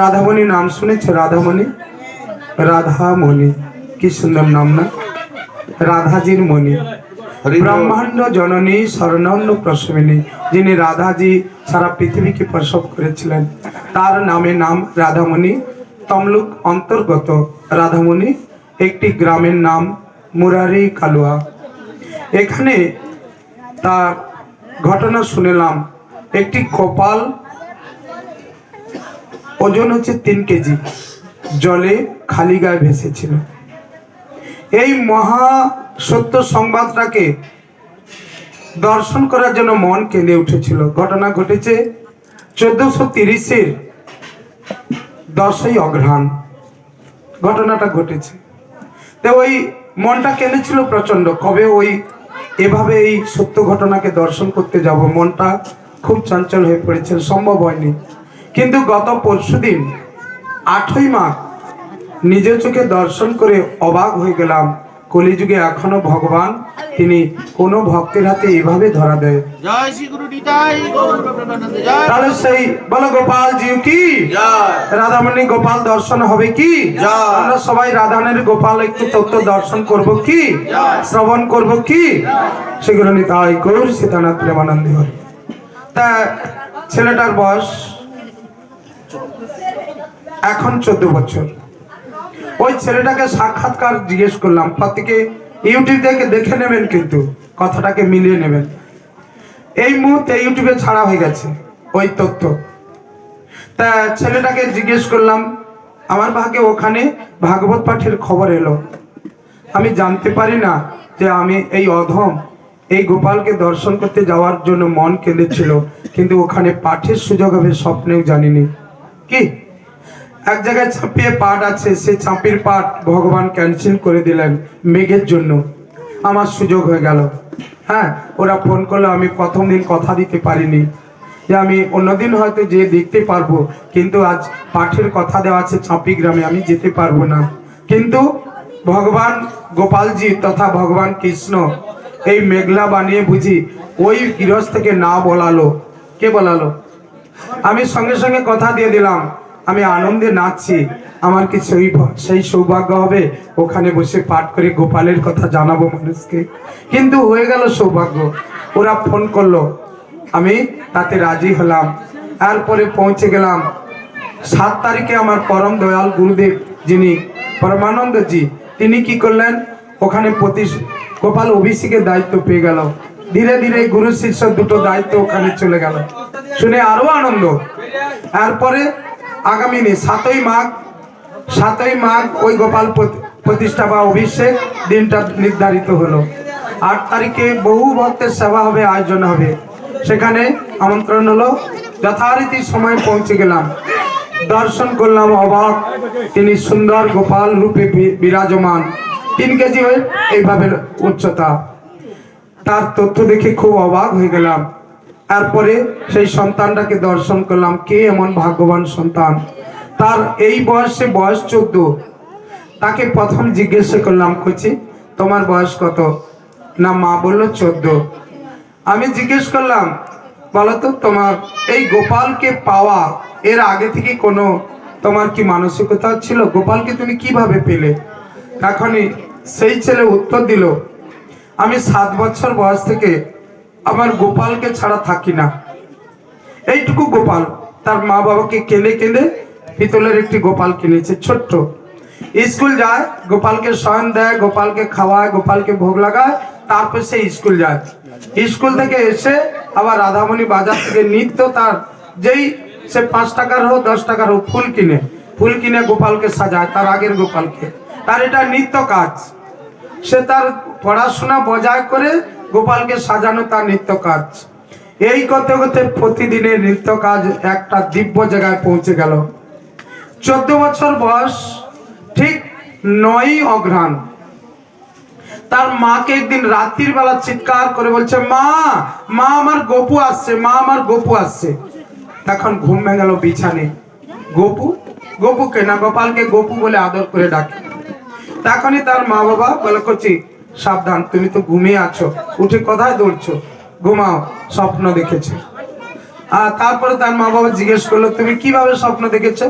রাধামণি নাম শুনেছ? রাধামণি? রাধামণি। কি সুন্দর নাম না? রাধাজির মণি। ব্রহ্মাণ্ড জননী স্বর্ণান্ন প্রসবিনী যিনি রাধাজি সারা পৃথিবীকে প্রসব করেছিলেন। তার নামে নাম রাধামণি। তমলুক অন্তর্গত রাধামণি একটি গ্রামের নাম মুরারি কালুয়া। এখানে তার ঘটনা শুনেলাম। একটি কপাল ওজন হচ্ছে তিন কেজি। জলে খালি গায়ে ভেসেছিল। এই মহা সত্য সংবাদটাকে দর্শন করার জন্য মন কেঁদে উঠেছিল। ঘটনা ঘটেছে চোদ্দশো তিরিশের দশই অঘ্রাণ। ঘটনাটা ঘটেছে। তো ওই মনটা কেঁদেছিল প্রচণ্ড কবে ওই এভাবে এই সত্য ঘটনাকে দর্শন করতে যাব? মনটা খুব চঞ্চল হয়ে পড়েছে সম্ভব হয়নি। কিন্তু গত পরশুদিন আটই মাঘ নিজের চোখে দর্শন করে অবাক হয়ে গেলাম। কলিযুগে এখনও ভগবান তিনি কোনো ভক্তের হাতে এভাবে ধরা দেয়। তাহলে সেই বলো গোপাল জিউ কি রাধামণি গোপাল দর্শন হবে কি। আমরা সবাই রাধানের গোপাল একটু তত্ত্ব দর্শন করব কি? শ্রবণ করব কি? সেগুলো নিতাই গৌর সীতানাথ প্রেমানন্দী হয় তা ছেলেটার বয়স এখন চোদ্দ বছর। ওই ছেলেটাকে সাক্ষাৎকার জিজ্ঞেস করলাম প্রত্যেকে ইউটিউব থেকে দেখে নেবেন কিন্তু, কথাটাকে মিলিয়ে নেবেন। এই মুহূর্তে ইউটিউবে ছাড়া হয়ে গেছে ওই তথ্য। তা ছেলেটাকে জিজ্ঞেস করলাম, আমার ভাগে ওখানে ভাগবত পাঠের খবর এলো। আমি জানতে পারি না যে আমি এই অধম, এই গোপালকে দর্শন করতে যাওয়ার জন্য মন কেঁদেছিল, কিন্তু ওখানে পাঠের সুযোগ হবে স্বপ্নেও জানিনি। কি? এক জায়গায় ছাপিয়ে পাঠ আছে, সেই ছাপির পাঠ ভগবান ক্যান্সেল করে দিলেন মেঘের জন্য। আমার সুযোগ হয়ে গেল। হ্যাঁ ওরা ফোন করল, আমি প্রথম দিন কথা দিতে পারিনি। যে আমি অন্যদিন হয়তো যে দেখতে পারব, কিন্তু আজ পাঠের কথা দেওয়া আছে ছাপি গ্রামে, আমি যেতে পারব না। কিন্তু ভগবান গোপালজি তথা ভগবান কৃষ্ণ এই মেঘলা বানিয়ে বুঝি ওই গৃহস্থকে না বলালো। কে বলালো? আমি সঙ্গে সঙ্গে কথা দিয়ে দিলাম। আমি আনন্দে নাচছি। আমার কি সেই সেই সৌভাগ্য হবে? ওখানে বসে পাঠ করে গোপালের কথা জানাব মানুষকে। কিন্তু হয়ে গেল সৌভাগ্য। ওরা ফোন করল। আমি তাতে রাজি হলাম। তারপরে পৌঁছে গেলাম। সাত তারিখে আমার পরম দয়াল গুরুদেব যিনি, পরমানন্দজি, তিনি কি করলেন? ওখানে প্রতি গোপাল অভিষেকের দায়িত্ব পেয়ে গেল। ধীরে ধীরে গুরু শিষ্য দুটো দায়িত্ব ওখানে চলে গেল। শুনে আরও আনন্দ। তারপরে আগামী সাতই মাঘ সাতই মাঘ ওই গোপাল প্রতি- প্রতিষ্ঠা বা অভিষেক দিনটা নির্ধারিত হলো। আট তারিখে বহু ভক্তের সেবা হবে, আয়োজন হবে। সেখানে আমন্ত্রণ হলো, যথারীতি সময় পৌঁছে গেলাম। দর্শন করলাম অবাক, তিনি সুন্দর গোপাল রূপে বিরাজমান। তিন কেজি হয়ে এইভাবে উচ্চতা। তার তথ্য দেখে খুব অবাক হয়ে গেলাম। তারপরে সেই সন্তানটাকে দর্শন করলাম। কে এমন ভাগ্যবান সন্তান? তার এই বয়সে বয়স চোদ্দ। তাকে প্রথম জিজ্ঞাসা করলাম, কচি, তোমার বয়স কত? না, মা বলল চোদ্দ। আমি জিজ্ঞেস করলাম বলো তো তোমার এই গোপালকে পাওয়া এর আগে থেকে কোনো তোমার কি মানসিকতা ছিল? গোপালকে তুমি কীভাবে পেলে? এখনই সেই ছেলে উত্তর দিল, আমি সাত বছর বয়স থেকে আমার গোপালকে ছাড়া থাকি না। এইটুকু গোপাল, তার মা বাবাকে কেঁদে কেঁদে পিতলের একটি গোপাল কিনেছে, ছোট্ট। স্কুল যায়, গোপালকে শয়ন দেয়, গোপালকে খাওয়ায়, গোপালকে ভোগ লাগায়, তারপর সে স্কুল যায়। স্কুল থেকে এসে আবার রাধামণি বাজার থেকে নিত্য তার যেই সে পাঁচ টাকার হোক, দশ টাকার হোক, ফুল কিনে। ফুল কিনে গোপালকে সাজায়, তার আগের গোপালকে। তার এটা নিত্য কাজ। সে তার পড়াশোনা বজায় করে গোপালকে সাজানো তার নিত্য কাজ। এই করতে করতে প্রতিদিনের নিত্য কাজ একটা দিব্য জায়গায় পৌঁছে গেল। চোদ্দ বছর বয়স, ঠিক নয়ই অঘ্রাণ। তার মাকে একদিন রাত্রির বেলা চিৎকার করে বলছে, মা মা আমার গপু আসছে, মা আমার গপু আসছে। তখন ঘুম গেল বিছানে। গপু? গপু কেনা গোপালকে গপু বলে আদর করে ডাকে। তখনই তার মা বাবা বলে করছি সাবধান, তুমি তো ঘুমিয়ে আছো, উঠে কোথায় দৌড়ছো, ঘুমাও, স্বপ্ন দেখেছে। আর তারপরে তার মা বাবা জিজ্ঞেস করল, তুমি কীভাবে স্বপ্ন দেখেছ?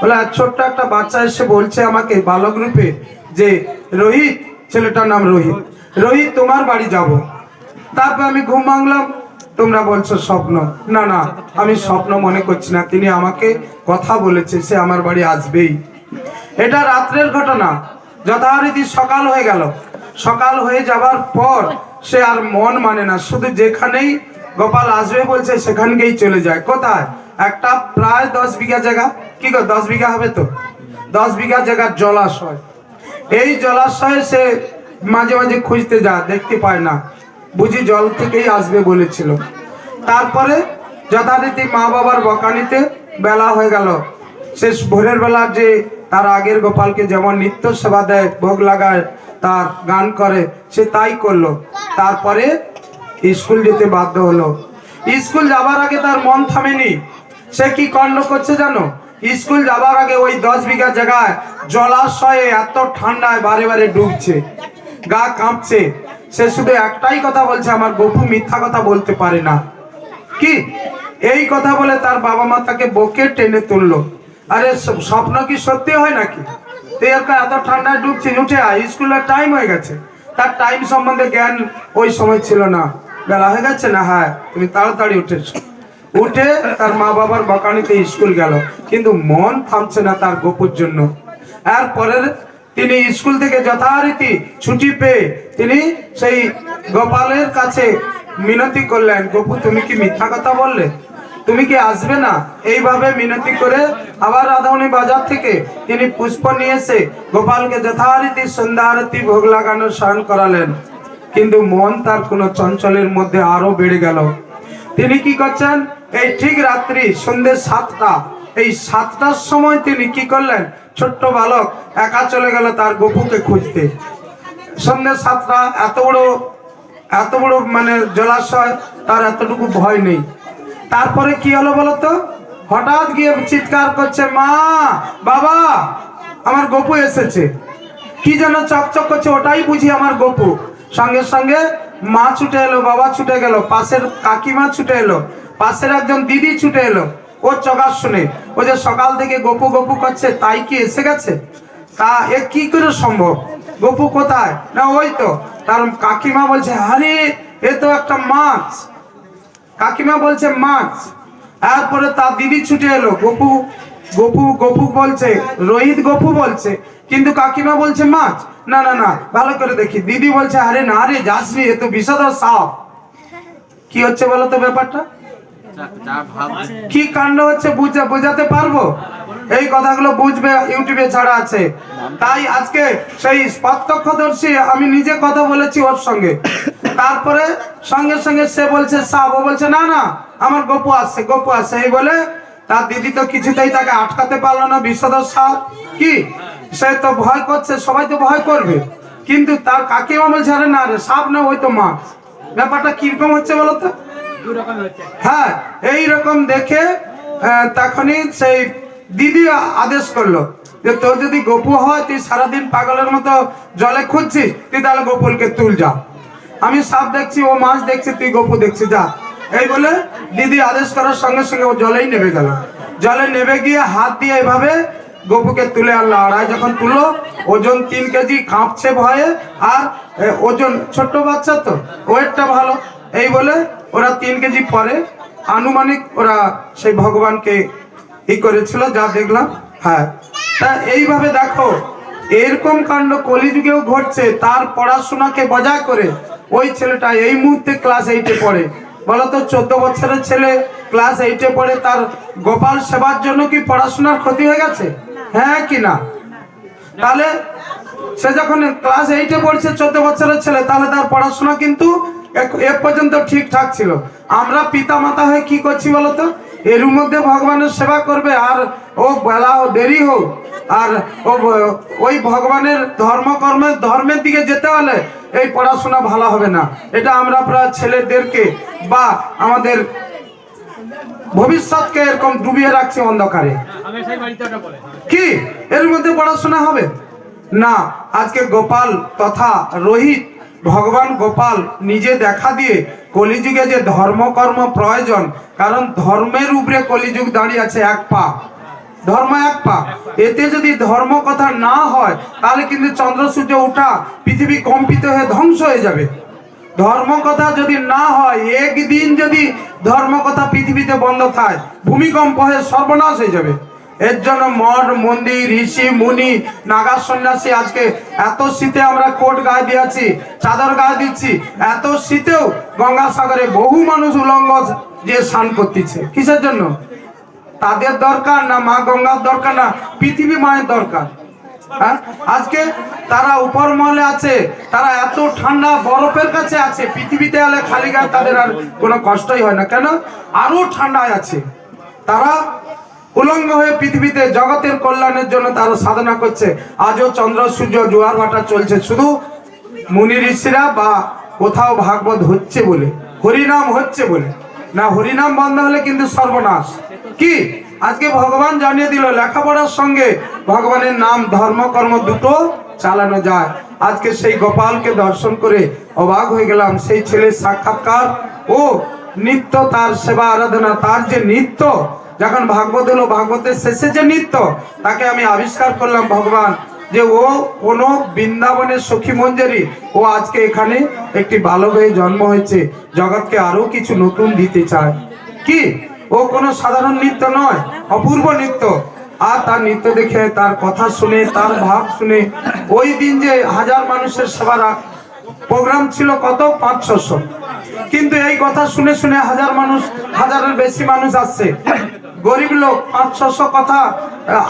বলে, আর ছোট্ট একটা বাচ্চা এসে বলছে আমাকে বালক রূপে যে, রোহিত, ছেলেটার নাম রোহিত রোহিত, তোমার বাড়ি যাব। তারপর আমি ঘুম ভাঙলাম, তোমরা বলছো স্বপ্ন। না না, আমি স্বপ্ন মনে করছি না, তিনি আমাকে কথা বলেছে, সে আমার বাড়ি আসবেই। এটা রাত্রের ঘটনা, যথারীতি সকাল হয়ে গেল। সকাল হয়ে যাবার পর সে আর মন মানে না, শুধু যেখানেই গোপাল আসবে বলছে সেখানকেই চলে যায়। কোথায়? একটা প্রায় দশ বিঘা জায়গা। কি গো, দশ বিঘা হবে তো? দশ বিঘা জায়গার জলাশয়। এই জলাশয়ে সে মাঝে মাঝে খুঁজতে যায়, দেখতে পায় না। বুঝি জল থেকেই আসবে বলেছিল। তারপরে যথারীতি মা বাবার বকানিতে বেলা হয়ে গেল। শেষ ভোরের বেলা যে তার আগের গোপালকে যেমন নিত্য সেবা দেয়, ভোগ লাগায় তার গান করে, সে তাই করল। তারপরে স্কুল যেতে বাধ্য হলো। স্কুল যাবার আগে তার মন থামেনি। সে কি কাণ্ড করছে জানো? স্কুল যাবার আগে ওই দশ বিঘা জায়গায় জলাশয়ে এত ঠান্ডায় বারে বারে ডুবছে, গা কাঁপছে। সে শুধু একটাই কথা বলছে, আমার গপু মিথ্যা কথা বলতে পারে না। কি? এই কথা বলে তার বাবা মা তাকে বকে টেনে তুললো। আরে স্বপ্ন কি সত্যি হয় নাকি? একটা এত ঠান্ডায় ডুবছিস উঠে আয়, স্কুলের টাইম হয়ে গেছে। তার টাইম সম্বন্ধে জ্ঞান ওই সময় ছিল না। বেলা হয়ে গেছে না? হ্যাঁ তুমি তাড়াতাড়ি উঠেছো উঠে তার মা বাবার বকানিতে স্কুল গেল। কিন্তু মন থামছে না তার গোপুর জন্য। এরপরে তিনি স্কুল থেকে যথারীতি ছুটি পেয়ে তিনি সেই গোপালের কাছে মিনতি করলেন, গোপু, তুমি কি মিথ্যা কথা বললে? তুমি কি আসবে না? এইভাবে মিনতি করে আবার রাধামণি বাজার থেকে তিনি পুষ্প নিয়ে এসে গোপালকে যথারীতি সন্ধ্যা আরতি ভোগ লাগানো স্নান করালেন। কিন্তু মন তার কোনো চঞ্চলের মধ্যে আরও বেড়ে গেল। তিনি কি করছেন? এই ঠিক রাত্রি সন্ধ্যে সাতটা, এই সাতটার সময় তিনি কি করলেন? ছোট্ট বালক একা চলে গেল তার গপুকে খুঁজতে। সন্ধ্যে সাতটা, এত বড় এত বড় মানে জলাশয়, তার এতটুকু ভয় নেই। তারপরে কি হলো বলতো? হঠাৎ গিয়ে চিৎকার করছে, মা, বাবা, আমার গপু এসেছে। কি যেন চকচক করছে, ওটাই বুঝি আমার গপু। সঙ্গে সঙ্গে মা ছুটে এলো, বাবা ছুটে গেল, পাশের কাকিমা ছুটে এলো, পাশের একজন দিদি ছুটে এলো। ও চকার শুনে, ও যে সকাল থেকে গপু গপু করছে, তাই কি এসে গেছে? তা এ কি করে সম্ভব? গপু কোথায়? না, ওই তো। তার কাকিমা বলছে, আরে, এ তো একটা মাছ। কাকিমা বলছে, মাছ। তারপরে তার দিদি ছুটে এলো, গপু গপু গপু বলছে, রোহিত গপু বলছে। কিন্তু কাকিমা বলছে, মাছ। না না না, ভালো করে দেখি। দিদি বলছে, আরে না রে, যাসনি, এ তো বিষধর সাপ। কি হচ্ছে বলো তো ব্যাপারটা? কি কাণ্ড হচ্ছে বুঝা, বোঝাতে পারব? এই কথাগুলো বুঝবে, ইউটিউবে ছাড়া আছে। তাই আজকে সেই প্রত্যক্ষদর্শী, আমি নিজে কথা বলেছি ওর সঙ্গে। তারপরে সঙ্গে সঙ্গে সে বলছে সাপ ও বলছে না না আমার গপু আসছে গপু আসছে এই বলে তার দিদি তো কিছুতেই তাকে আটকাতে পারল না বিষধর সাপ কি? সে তো ভয় করছে সবাই তো ভয় করবে। কিন্তু তার কাকিমা বলছে আরে না রে সাপ না ওই তো মাছ। ব্যাপারটা কীরকম হচ্ছে বলো তো? হ্যাঁ এই রকম দেখে তখনই সেই দিদি আদেশ করল যে তোর যদি গপু হয় তুই সারাদিন পাগলের মতো জলে খুঁজছিস তুই তাহলে গোপুলকে তুল যা। আমি সাপ দেখছি, ও মাছ দেখছি, তুই গপু দেখছি, যা। এই বলে দিদি আদেশ করার সঙ্গে সঙ্গে ও জলেই নেমে গেল। জলে নেমে গিয়ে হাত দিয়ে এভাবে গপুকে তুলে আনলো। আড়াই যখন তুললো, ওজন তিন কেজি কাঁপছে ভয়ে, আর ওজন ছোট্ট বাচ্চা তো, ওয়েটটা ভালো। এই বলে ওরা তিন কেজি পরে আনুমানিক ওরা সেই ভগবানকে ই করেছিল, যা দেখলাম। হ্যাঁ। তা এইভাবে দেখো এরকম কাণ্ড কলিযুগেও ঘটছে, তার পড়াশোনাকে বজায় করে ওই ছেলেটা এই মুহূর্তে ক্লাস এইটে পড়ে। বলতো, চোদ্দ বছরের ছেলে ক্লাস এইটে পড়ে, তার গোপাল সেবার জন্য কি পড়াশোনার ক্ষতি হয়ে গেছে? হ্যাঁ কি না? তাহলে সে যখন ক্লাস এইটে পড়ছে, চোদ্দ বছরের ছেলে, তাহলে তার পড়াশোনা কিন্তু এ পর্যন্ত ঠিকঠাক ছিল। আমরা পিতা মাতা হয়ে কি করছি বলতো? এর মধ্যে ভগবানের সেবা করবে, আর ও বেলা দেরি হোক। আর ওই ভগবানের ধর্মকর্মের ধর্মের দিকে যেতে হলে এই পড়াশোনা ভালো হবে না। এটা আমরা প্রায় ছেলেদেরকে বা আমাদের ভবিষ্যৎকে এরকম ডুবিয়ে রাখছি অন্ধকারে। কি? এর মধ্যে পড়াশোনা হবে? না, আজকে গোপাল তথা রোহিত, ভগবান গোপাল নিজে দেখা দিয়ে কলিযুগে যে ধর্মকর্ম প্রয়োজন, কারণ ধর্মের উপরে কলিযুগ দাঁড়িয়ে আছে এক পা। ধর্ম এক পা। এতে যদি ধর্ম কথা না হয়, তাহলে কিন্তু চন্দ্র সূর্য ওঠা পৃথিবী কম্পিত হয়ে ধ্বংস হয়ে যাবে। ধর্ম কথা যদি না হয়, একদিন যদি ধর্ম কথা পৃথিবীতে বন্ধ থাকে, ভূমিকম্প হয়ে সর্বনাশ হয়ে যাবে। এর জন্য মঠ, মন্দির, ঋষি, মুনি, নাগা সন্ন্যাসী আজকে এত শীতে আমরা কোট গায়ে দিয়েছি, চাদর গায়ে দিচ্ছি, এত শীতেও গঙ্গাসাগরে বহু মানুষ উলঙ্গ যে স্নান করতেছে। কিসের জন্য? তাদের দরকার না মা গঙ্গার দরকার না, পৃথিবী মায়ের দরকার। হ্যাঁ? আজকে তারা উপর মহলে আছে, তারা এত ঠান্ডা বরফের কাছে আছে, পৃথিবীতে এলে খালি গায়ে তাদের আর কোনো কষ্টই হয় না। কেন? আরও ঠান্ডায় আছে। তারা উলঙ্গ হয়ে পৃথিবীতে জগতের কল্যাণের জন্য তারা সাধনা করছে। আজও চন্দ্র, সূর্য, জোয়ার ভাটা চলছে। শুধু মুনি ঋষিরা বা কোথাও ভাগবত হচ্ছে বলে, হরিনাম হচ্ছে বলে। না, হরিনাম বন্ধ হলে কিন্তু সর্বনাশ। কি? আজকে ভগবান জানিয়ে দিল, লেখাপড়ার সঙ্গে ভগবানের নাম, ধর্ম, কর্ম দুটো চালানো যায়। আজকে সেই গোপালকে দর্শন করে অবাক হয়ে গেলাম। সেই ছেলের সাক্ষাৎকার ও নিত্য তার সেবা আরাধনা, তার যে নিত্য যখন ভাগবত হলো ভাগবতের শেষে যে নৃত্য, তাকে আমি আবিষ্কার করলাম ভগবান যে ও কোনো বৃন্দাবনের সখী মঞ্জারি ও আজকে এখানে একটি বালক হয়ে জন্ম হয়েছে, জগৎকে আরও কিছু নতুন দিতে চায়। কি? ও কোনো সাধারণ নৃত্য নয়, অপূর্ব নৃত্য। আর তার নৃত্য দেখে, তার কথা শুনে, তার ভাব শুনে, ওই দিন যে হাজার মানুষের সেবারা প্রোগ্রাম ছিল কত? পাঁচ ছশো কিন্তু এই কথা শুনে শুনে হাজার মানুষ, হাজারের বেশি মানুষ আসছে। গরিব লোক পাঁচ ছশো কথা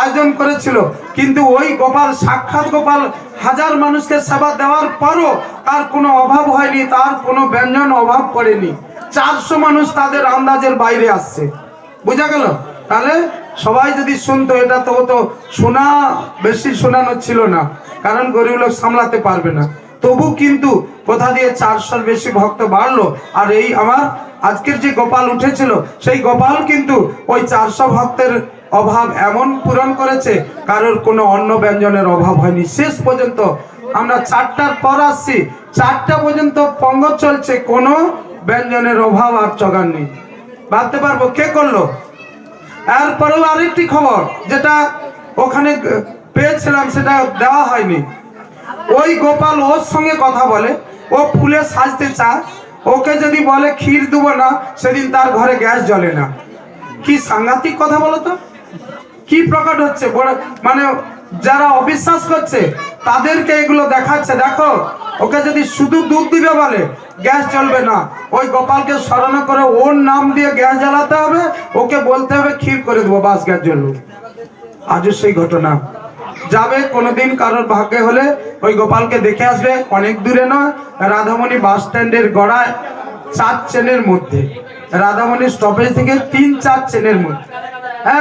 আয়োজন করেছিল। কিন্তু ওই গোপাল, সাক্ষাৎ গোপাল হাজার মানুষকে সেবা দেওয়ার পরও তার কোনো অভাব হয়নি, তার কোনো ব্যঞ্জন অভাব পড়েনি। চারশো মানুষ তাদের আন্দাজের বাইরে আসছে। বোঝা গেল? তাহলে সবাই যদি শুনতো, এটা তো তো শোনা বেশি শোনানো ছিল না, কারণ গরিব লোক সামলাতে পারবে না। তবু কিন্তু কোথা দিয়ে চারশোর বেশি ভক্ত বাড়লো, আর এই আমার আজকের যে গোপাল উঠেছিল, সেই গোপাল কিন্তু ওই চারশো ভক্তের অভাব এমন পূরণ করেছে, কারোর কোনো অন্ন ব্যঞ্জনের অভাব হয়নি। শেষ পর্যন্ত আমরা চারটার পর আসছি, চারটা পর্যন্ত পঙ্গ চলছে, কোনো ব্যঞ্জনের অভাব আর চগান নেই। ভাবতে পারব কে করল? এরপরেও আরেকটি খবর, যেটা ওখানে পেয়েছিলাম, সেটা দেওয়া হয়নি। ওই গোপাল ওর সঙ্গে কথা বলে, ও ফুলে সাজতে চায় ওকে যদি বলে ক্ষীর দেবো না, সেদিন তার ঘরে গ্যাস জ্বলে না। কি সাংঘাতিক কথা বলো তো? কি প্রকট হচ্ছে? মানে যারা অবিশ্বাস করছে, তাদেরকে এগুলো দেখাচ্ছে। দেখো, ওকে যদি শুধু দুধ দিবে বলে, গ্যাস জ্বলবে না। ওই গোপালকে স্মরণ করে ওর নাম দিয়ে গ্যাস জ্বালাতে হবে, ওকে বলতে হবে ক্ষীর করে দেবো, বাস গ্যাস জ্বলবে আজও সেই ঘটনা। যাবে কোনোদিন কারোর ভাগ্যে হলে ওই গোপালকে দেখে আসবে। অনেক দূরে নয় রাধামণি বাস স্ট্যান্ডের গড়ায় চার চেনের মধ্যে। রাধামণি স্টপেজ থেকে তিন চার চেনের মধ্যে।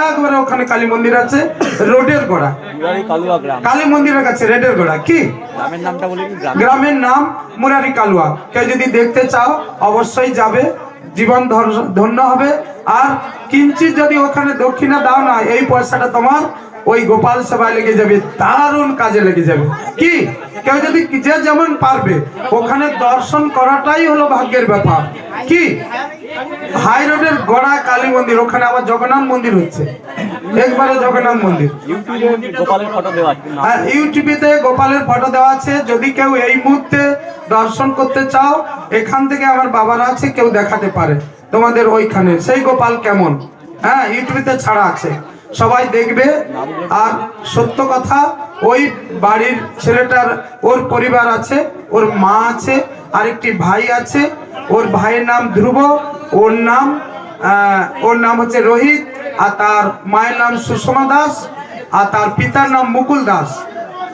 একবারে ওখানে কালী মন্দির আছে রোডের গোড়া। কালী মন্দিরের কাছে রেডের গোড়া কি? গ্রামের নাম মুরারি কালুয়া। কেউ যদি দেখতে চাও অবশ্যই যাবে। জীবন ধন্য হবে। আর কিঞ্চিত যদি ওখানে দক্ষিণা দাও না এই পয়সাটা তোমার ওই গোপাল সেবায় লেগে যাবে, দারুণ কাজে লেগে যাবে। কি? কেউ যদি যে যেমন পারবে, ওখানে দর্শন করাটাই হলো ভাগ্যের ব্যাপার। কি? হাই রোডের গড়া কালী মন্দির, ওখানে আবার জগন্নাথ মন্দির হচ্ছে। একবারে জগন্নাথ মন্দির। আর ইউটিউবেতে গোপালের ফটো দেওয়া আছে, যদি কেউ এই মুহূর্তে দর্শন করতে চাও, এখান থেকে আমার বাবারা আছে, কেউ দেখাতে পারে। তোমাদের ওইখানে, সেই গোপাল কেমন? হ্যাঁ ইউটিউবেতে ছাড়া আছে। সবাই দেখবে। আর সত্য কথা, ওই বাড়ির ছেলেটার, ওর পরিবার আছে, ওর মা আছে, আরেকটি ভাই আছে, ওর ভাইয়ের নাম ধ্রুব, ওর নাম ওর নাম হচ্ছে রোহিত, আর তার মায়ের নাম সুষমা দাস, আর তার পিতার নাম মুকুল দাস।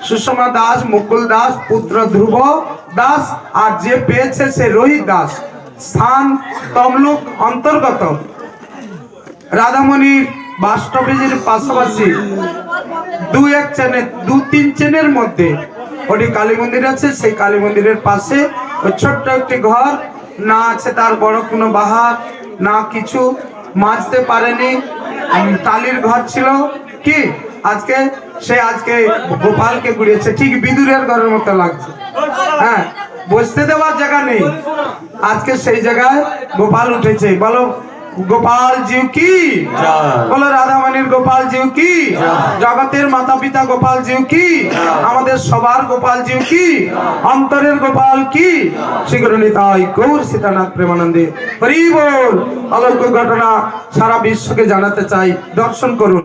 সুষমা দাস, মুকুল দাস, পুত্র ধ্রুব দাস, আর যে পেয়েছে সে রোহিত দাস। স্থান তমলুক অন্তর্গত। রাধামণির বাস স্টপেজের পাশাপাশি দু এক চেনের দু তিন চেনের মধ্যে ওটি কালী মন্দির আছে, সেই কালী মন্দিরের পাশে ওই ছোট্ট একটি ঘর। না আছে তার বড় কোনো বাহার, না কিছু। মাজতে পারেনি টালির ঘর ছিল। কি? আজকে, সে আজকে গোপালকে গুড়িয়েছে। ঠিক বিদুরের ঘরের মতো লাগছে। হ্যাঁ বসতে দেওয়ার জায়গা নেই। আজকে সেই জায়গায় গোপাল উঠেছে। বলো গোপাল জিউ কি? বলো রাধামানির গোপাল জিউ কি? জগতের মাতা পিতা গোপাল জিউ কি? আমাদের সবার গোপাল জিউ কি? অন্তরের গোপাল কি? শীঘ্র নিতাই গৌর সীতানাথ প্রেমানন্দে। হরি বল অলৌকিক ঘটনা সারা বিশ্বকে জানাতে চাই। দর্শন করুন।